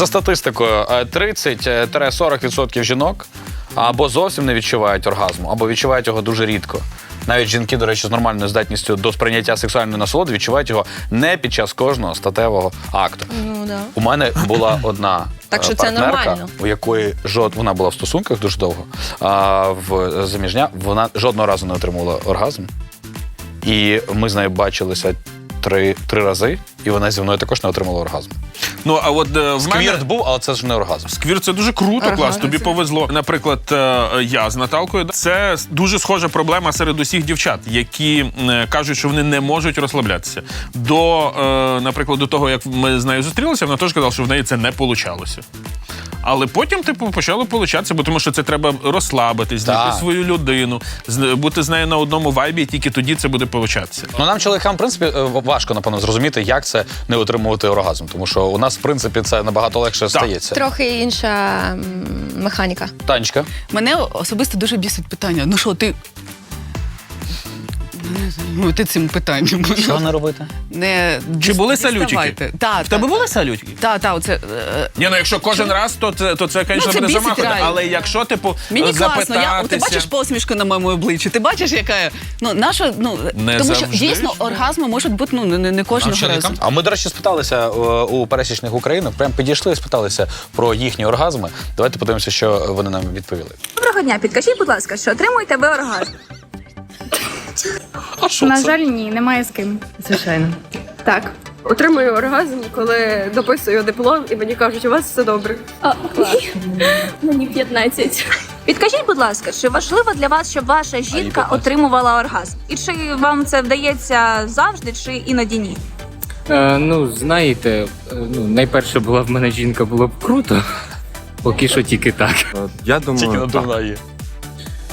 За статистикою, е, 30-40% жінок або зовсім не відчувають оргазму, або відчувають його дуже рідко. Навіть жінки, до речі, з нормальною здатністю до сприйняття сексуальної насолоди відчувають його не під час кожного статевого акту. Ну да. У мене була одна Так е, що це нормально. у якої жод... вона була в стосунках дуже довго, а в заміжня вона жодного разу не отримувала оргазм. І ми з нею бачилися три, три рази, і вона зі мною також не отримала оргазм. Ну а от е, в мене Сквірт був, але це ж не оргазм. Сквір це дуже круто, клас. Тобі повезло. Наприклад, е, я з Наталкою. Це дуже схожа проблема серед усіх дівчат, які е, кажуть, що вони не можуть розслаблятися. До, е, наприклад, до того, як ми з нею зустрілися, вона теж казала, що в неї це не получалося. Але потім, типу, почало получатися, бо тому що це треба розслабитись, знайти Так. свою людину, з- бути з нею на одному вайбі, і тільки тоді це буде получатися. Ну нам, чоловікам, в принципі, е, важко, напевно, зрозуміти, як це не отримувати оргазм. Тому що у нас, в принципі, це набагато легше стається. Трохи інша м, механіка. Танечка. Мене особисто дуже бісить питання. Ну що, ти. Ну, ти цим питанням. Що не робити? Не Чи були салютики? Так, В тебе були салютики? Так, так, оце. е, Ні, ну якщо кожен раз, то це, то це, звісно, Ну, це буде бісить реально. Але якщо, типу, Мені запитатися... класно, я, ти бачиш посмішку на моєму обличчі, ти бачиш, яка я? Ну, наша, ну, Не тому що завжди дійсно ж. оргазми можуть бути ну, не, не кожного разу. А ми, до речі, спиталися е, у пересічних українок, прям підійшли і спиталися про їхні оргазми. Давайте подивимося, що вони нам відповіли. Доброго дня, підкажіть, будь ласка, що отримуєте ви оргазм? Що На жаль, ні, немає з ким. Звичайно. Так. Отримую оргазм, коли дописую диплом, і мені кажуть, у вас все добре. Мені 15. Підкажіть, будь ласка, чи важливо для вас, щоб ваша жінка отримувала оргазм? І чи вам це вдається завжди, чи іноді ні? Е, ну, знаєте, е, ну, найперше була в мене жінка, було б круто. Поки що тільки так. Я Тільки думаю, так. надувна є.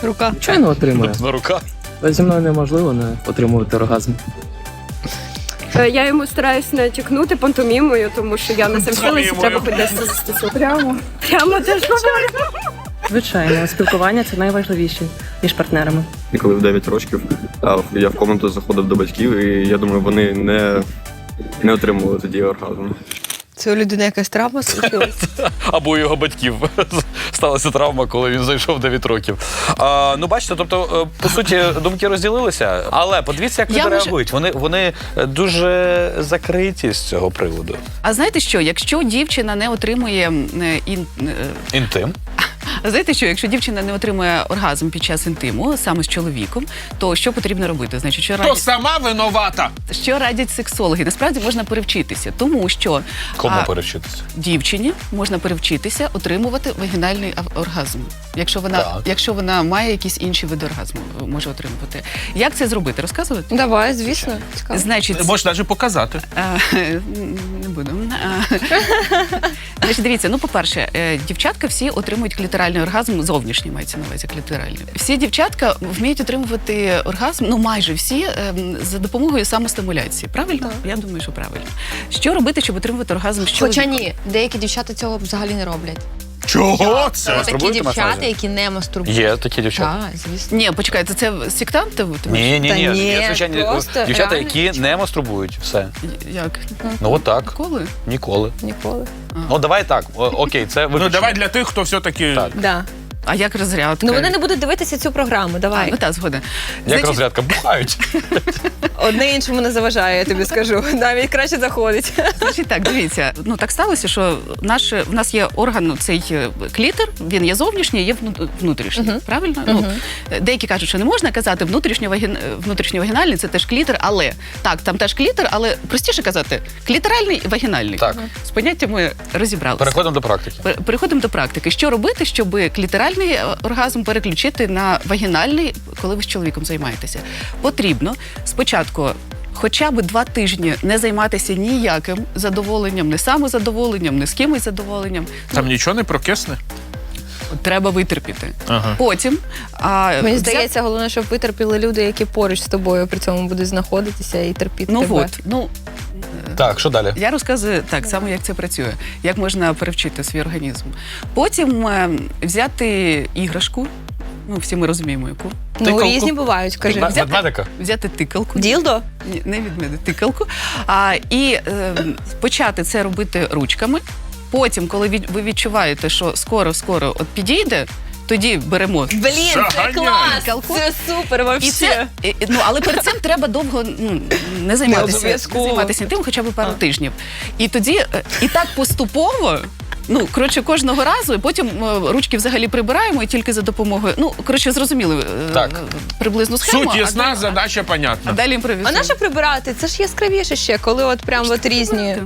Рука. Звичайно, отримує. На рука. Але зі мною неможливо не отримувати оргазм. Е, Я йому стараюсь не тікнути пантомімою, тому що я не завчилася, треба хоч десь це застосувати. Прямо. Прямо теж говорю. Звичайно, спілкування це найважливіше між партнерами. І коли в 9 років я в комнату заходив до батьків, і я думаю, вони не, не отримували тоді оргазм. Це у людини якась травма случилась. Або у його батьків сталася травма, коли він зайшов 9 років. А, ну, бачите, тобто, е, по суті, думки розділилися. Але подивіться, як люди реагують. Вони, вони е, дуже закриті з цього приводу. А знаєте що? Якщо дівчина не отримує е, ін, Інтим. А знаєте що, якщо дівчина не отримує оргазм під час інтиму саме з чоловіком, то що потрібно робити? Значить, що То радять, сама винувата. що радять сексологи? Насправді можна перевчитися, тому що Кому а, перевчитися? дівчині можна перевчитися отримувати вагінальний ав- оргазм, якщо вона, Так. якщо вона має якісь інші види оргазму, може отримувати. Як це зробити? Розказувати? Давай, звісно. Цікаво. Значить, Можеш навіть показати. Е, Не буду. Е, Значить, дивіться, ну, по-перше, е, дівчатка всі отримують клітеральний оргазм, зовнішній мається на увазі клітеральний. Всі дівчатка вміють отримувати оргазм, ну майже всі, е, за допомогою самостимуляції. Правильно? Я думаю, що правильно. Що робити, щоб отримувати оргазм Що... Хоча ні, деякі дівчата цього взагалі не роблять. Чого це? Такі Мастурбуєте, дівчата, увазі? які не мастурбують. Є такі дівчата. Так, звісно. Ні, почекайте, це сектанти? ви? Ні, ні, Та ні. ні, Є звичайні просто дівчата, реально які не мастурбують. Все. Як? Ну от так. Коли? Ніколи. Ніколи. Ну давай так. О, Окей, це Ну давай для тих, хто все-таки. Так. Да. А як розрядка? Ну вони не будуть дивитися цю програму. А, Давай. ну так, згода. Як Значить, розрядка бухають. Одне іншому не заважає, я тобі скажу. Навіть краще заходить. Значить так, дивіться, ну так сталося, що наш, в нас є орган, ну, цей е, клітер, він є зовнішній, є вну- внутрішній. Правильно? Ну, е, деякі кажуть, що не можна казати е, внутрішньовагінальний, це теж клітер, але так, там теж клітер, але простіше казати, клітеральний і вагінальний. Так. З поняттям ми розібралися. Переходимо до практики. Переходимо до практики. Що робити, щоб клітеральний е, оргазм переключити на вагінальний, коли ви з чоловіком займаєтеся? Потрібно спочатку. Хоча б два тижні не займатися ніяким задоволенням, не самозадоволенням, не з кимось задоволенням. Там нічого не прокисне. Треба витерпіти. Ага. Потім а, Мені взя- здається, головне, щоб витерпіли люди, які поруч з тобою при цьому будуть знаходитися і терпіти ну тебе. от, ну Так, що далі? Я розказую так само, як це працює, як можна перевчити свій організм. Потім е, взяти іграшку. Ну, всі ми розуміємо, яку. Ну, Тикалку. різні бувають, кажи. Мед- Медмедика? Взяти тикалку. Ділдо? Ні, не від мене тикалку. А, і е, почати це робити ручками. Потім, коли від- ви відчуваєте, що скоро-скоро от підійде, тоді беремо. Блін, це Заганяй. клас! Це супер І вообще. це, і- і- ну, але перед цим треба довго ну, не займатися, обов'язково. займатися тим, хоча б пару тижнів. І тоді, е, і так поступово. Ну, коротше, кожного разу, і потім е, ручки взагалі прибираємо і тільки за допомогою. Ну, коротше, зрозуміли е, Так. приблизну схему. Суть а ясна, далі- задача А понятна. далі А імпровізуємо. на що прибирати? Це ж яскравіше ще, коли от прям от різні. Прибирати.